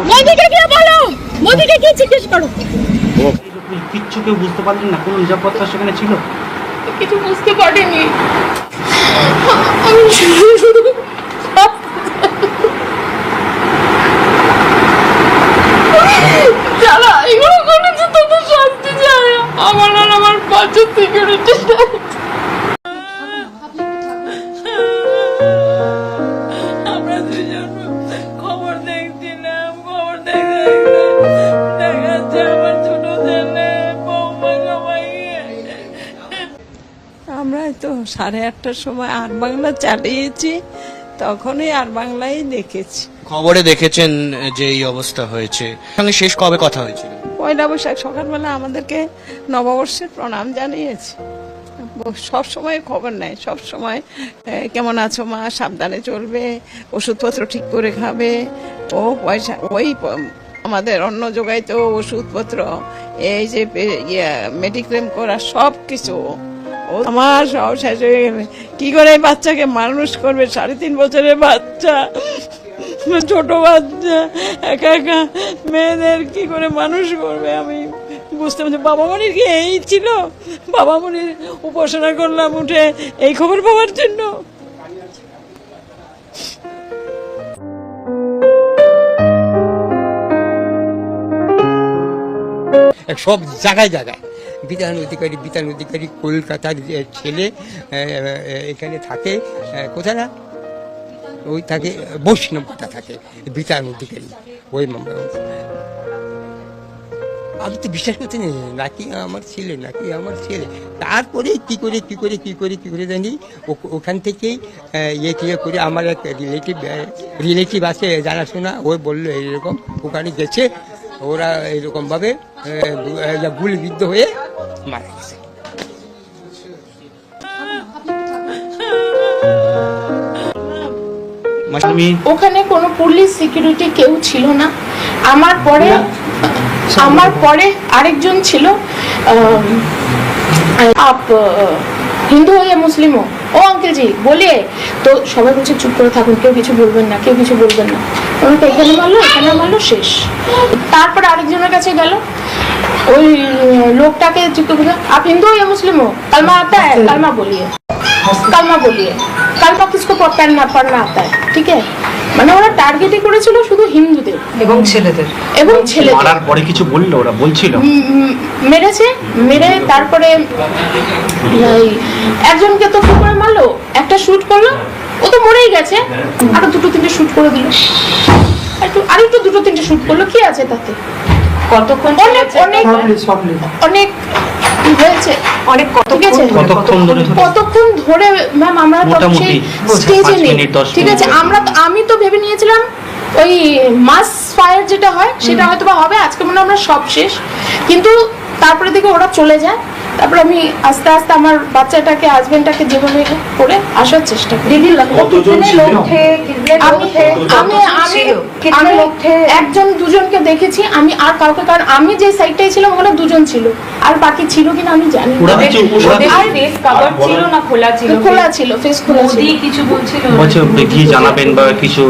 মোদিকে গিয়ে বলো! মোদিকে গিয়ে জিজ্ঞেস করো। কিচ্ছু কেউ বুঝতে পারলেন না? কোনো নিরাপত্তা সেখানে ছিল? কিছু বুঝতে পারিনি। আমি শুধু শুধু যারা এগুলো করেছে তাদের আমার আর আমার বাচ্চার সিকিউরিটি আমরা তো সাড়ে আটটার সময় আর বাংলা চালিয়েছি তখনই আর বাংলাই দেখেছি। খবরে দেখেছেন যে এই অবস্থা হয়েছে। সঙ্গে শেষ কবে কথা হয়েছিল? পয়লা বৈশাখ সকালবেলা আমাদেরকে নববর্ষের প্রণাম জানিয়েছে। সব সময় খবর নেয় সব সময় কেমন আছো মা সাবধানে চলবে ওষুধপত্র ঠিক করে খাবে। ও পয়সা ওই আমাদের অন্ন যোগাইতো ওষুধপত্র এই যে মেডিক্লেম করা সব কিছু ও আমার সব শেষ হয়ে গেলে কি করে বাচ্চাকে মানুষ করবে? সাড়ে তিন বছরের বাচ্চা, ছোট বাচ্চা, একা একা মেয়েদের কি করে মানুষ করবে? আমি বুঝতে পারছি বাবা মনির কি এই ছিল? বাবা মনির উপাসনা করলাম উঠে এই খবর পাওয়ার জন্য। সব জায়গায় জায়গায়। বিধান অধিকারী বিধান অধিকারী কলকাতার ছেলে এখানে থাকে। কোথায় না? ওই থাকে, বৈষ্ণবতা থাকে, বিধান অধিকারী, ওই আমি তো বিশ্বাস করতে নেই, নাকি আমার ছেলে, নাকি আমার ছেলে। তারপরে কি করে কি করে কি করে কি করে জানি ওখান থেকেই ইয়ে টিয়ে করে আমার এক রিলেটিভ রিলেটিভ আছে, জানাশোনা, ও বলল এইরকম, ওখানে গেছে, ওরা এরকমভাবে গুলিবিদ্ধ হয়ে মারা গেছে ওখানে কোনো পুলিশ সিকিউরিটি কেউ ছিল না। আমার পরে আমার পরে আরেকজন ছিল আপ হিন্দু হয়ে মুসলিম হো ও আঙ্কেল জি বলিয়ে তো সবাই বলছে চুপ করে থাকুন কেউ কিছু বলবেন না কেউ কিছু বলবেন না। ওনাকে এখানে মারলো এখানে মারলো শেষ। তারপর আরেকজনের কাছে গেল। ওই লোকটাকে আপ হিন্দু या মুসলিম हो कलमा आता है कलमा বলিয়ে। কালমা বলিয়ে। কালমা কিসকো পড়না পড়না আতা ঠিক আছে? মানে ওরা টার্গেটই করেছিল শুধু হিন্দুদের এবং ছেলেদের। এবং ছেলেদের। মারার পরে কিছু বলল ওরা বলছিল? মেরেছে মেরে তারপরে একজনকে তো কি করে মারলো একটা শুট করল ও তো মরেই গেছে। আরও দুটো তিনটে শুট করে দিল। একটু আর একটু দুটো তিনটে শুট করল কি আছে তাতে? কতক্ষণ অনেক অনেক অনেক হয়েছে? অনেক ঠিক কতক্ষণ ধরে কতক্ষণ ধরে ম্যাম আমরা তো সেই স্টেজে নেই। ঠিক আছে আমরা আমি তো ভেবে নিয়েছিলাম ওই মাস ফায়ার যেটা হয় সেটা হয়তো বা হবে আজকে মনে হয় আমরা সব শেষ। কিন্তু তারপরে দেখে ওরা চলে যায়। তারপর আমি আস্তে আস্তে আমার বাচ্চাটাকে হাজবেন্ডটাকে যেভাবে করে আসার চেষ্টা করি। দিদি আমি আমি একজন দুজনকে দেখেছি আমি আর কাউকে কারণ আমি যে সাইডটাই ছিলাম ওখানে দুজন ছিল। আর বাকি ছিল কিনা আমি জানি না। খোলা ছিল। খোলা ছিল ফেস খোলা ছিল। কিছু বলছিল। জানাবেন বা কিছু